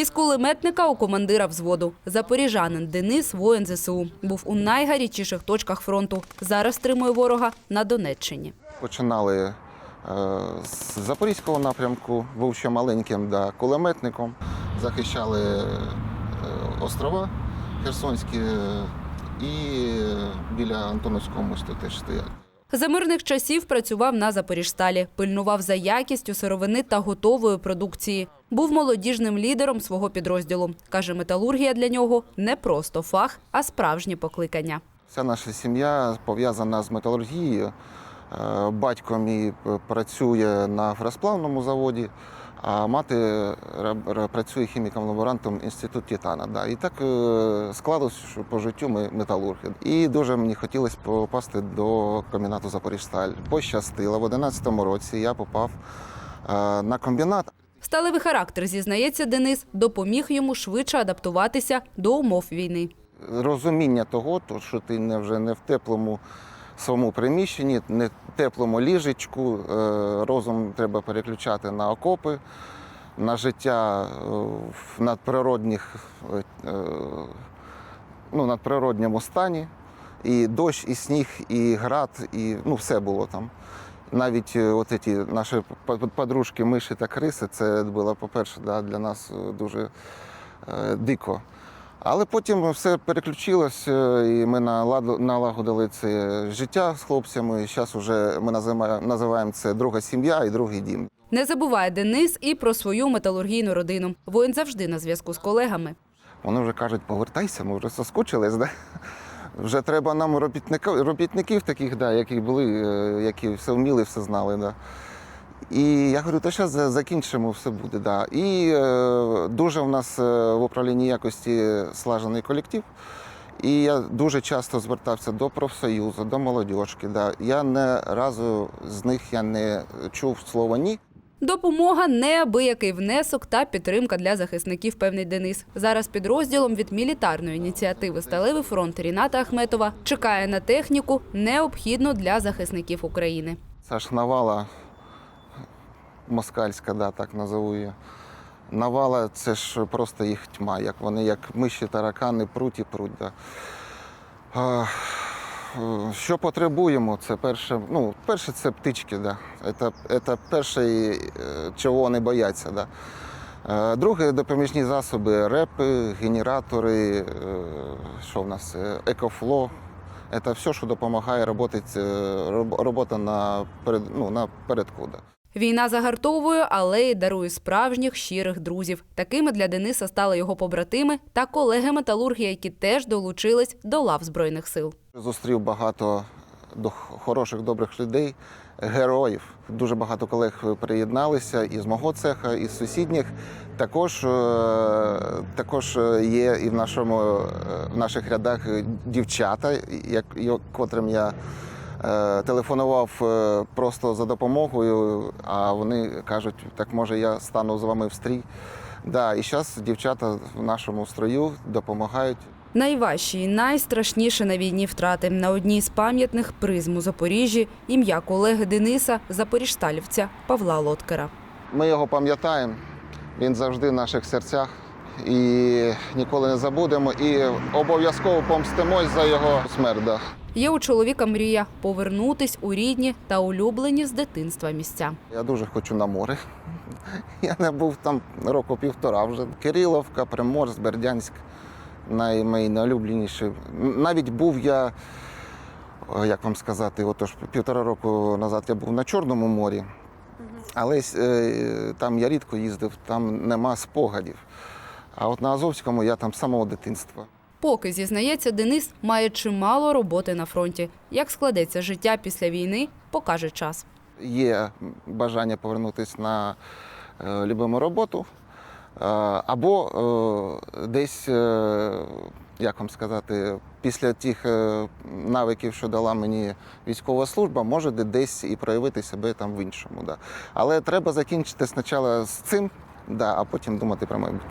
Із кулеметника у командира взводу. Запоріжанин Денис воїн ЗСУ. Був у найгарячіших точках фронту. Зараз стримує ворога на Донеччині. Починали е, з Запорізького напрямку, був ще маленьким да, кулеметником. Захищали е, острова Херсонські е, і біля Антоновського мосту теж стоять. За мирних часів працював на Запоріжсталі, пильнував за якістю сировини та готової продукції. Був молодіжним лідером свого підрозділу. Каже, металургія для нього не просто фах, а справжнє покликання. Вся наша сім'я пов'язана з металургією. Е, Батько мій працює на феросплавному заводі, а мати працює хіміком-лаборантом інститут Титана. Да. І так е, склалось, що по життю ми металурги. І дуже мені хотілося попасти до комбінату Запоріжсталь. Пощастило. В 11-му році я попав е, на комбінат. Сталевий характер, зізнається Денис, допоміг йому швидше адаптуватися до умов війни. розуміння того, що ти не вже не в теплому своєму приміщенні, не теплому ліжечку. е, Розум треба переключати на окопи, на життя е, в надприродних, е, ну, надприродньому стані. І дощ, і сніг, і град, і ну, все було там. Навіть ці наші подружки, миші та криси, це було, по-перше, для нас дуже дико. Але потім все переключилося, і ми налагодили це життя з хлопцями. Зараз вже ми називаємо, це друга сім'я і другий дім. Не забуває Денис і про свою металургійну родину. Воїн завжди на зв'язку з колегами. Вони вже кажуть, повертайся, ми вже соскучились, да? Вже треба нам робітника, робітників таких, да, які були, е, які все вміли, все знали. Да. І я говорю, то зараз закінчимо, все буде. Да. І е, дуже в нас е, в управлінні якості слажений колектив. І я дуже часто звертався до профсоюзу, до молодіжки. Да. Я не разу з них я не чув слова ні. Допомога неабиякий внесок та підтримка для захисників, певний Денис. Зараз підрозділом від мілітарної ініціативи Сталевий фронт Ріната Ахметова чекає на техніку, необхідну для захисників України. Це ж навала москальська, да, так назову її. Навала це ж просто їх тьма, як вони, як миші, таракани, пруть і пруть. Да. Що потребуємо? Це перше, ну, перше це птички, да. Це, це перше, е, чого вони бояться. Да. Е, Друге допоміжні засоби, репи, генератори, е, що в нас, екофло. Це все, що допомагає робота на, перед, ну, на передку. Да. Війна загартовує, але й дарує справжніх щирих друзів. Такими для Дениса стали його побратими та колеги металурги, які теж долучились до лав збройних сил. Зустрів багато хороших, добрих людей, героїв. Дуже багато колег приєдналися і з мого цеха, і з сусідніх. Також, е, також є і в, нашому, е, в наших рядах дівчата, як, котрим я телефонував е, просто за допомогою, а вони кажуть, так може я стану з вами в стрій. Да, і зараз дівчата в нашому строю допомагають. Найважчі і найстрашніші на війні втрати на одній з пам'ятних призм у Запоріжжі ім'я колеги Дениса, запоріжсталівця Павла Лоткера. Ми його пам'ятаємо, він завжди в наших серцях і ніколи не забудемо. І обов'язково помстимось за його смерть. да. Є у чоловіка мрія повернутись у рідні та улюблені з дитинства місця. Я дуже хочу на море. Я не був там року півтора вже. Кириловка, Приморськ, Бердянськ най- мої найулюбленіші. Навіть був я, як вам сказати, отож півтора року назад я був на Чорному морі, але е, там я рідко їздив, там нема спогадів. А от на Азовському я там з самого дитинства. Поки зізнається, Денис має чимало роботи на фронті. Як складеться життя після війни, покаже час. є бажання повернутися на е, любиму роботу, е, або е, десь, е, як вам сказати, після тих е, навиків, що дала мені військова служба, може де- десь і проявити себе там в іншому. Да. Але треба закінчити спочатку з цим, да, а потім думати про майбутнє.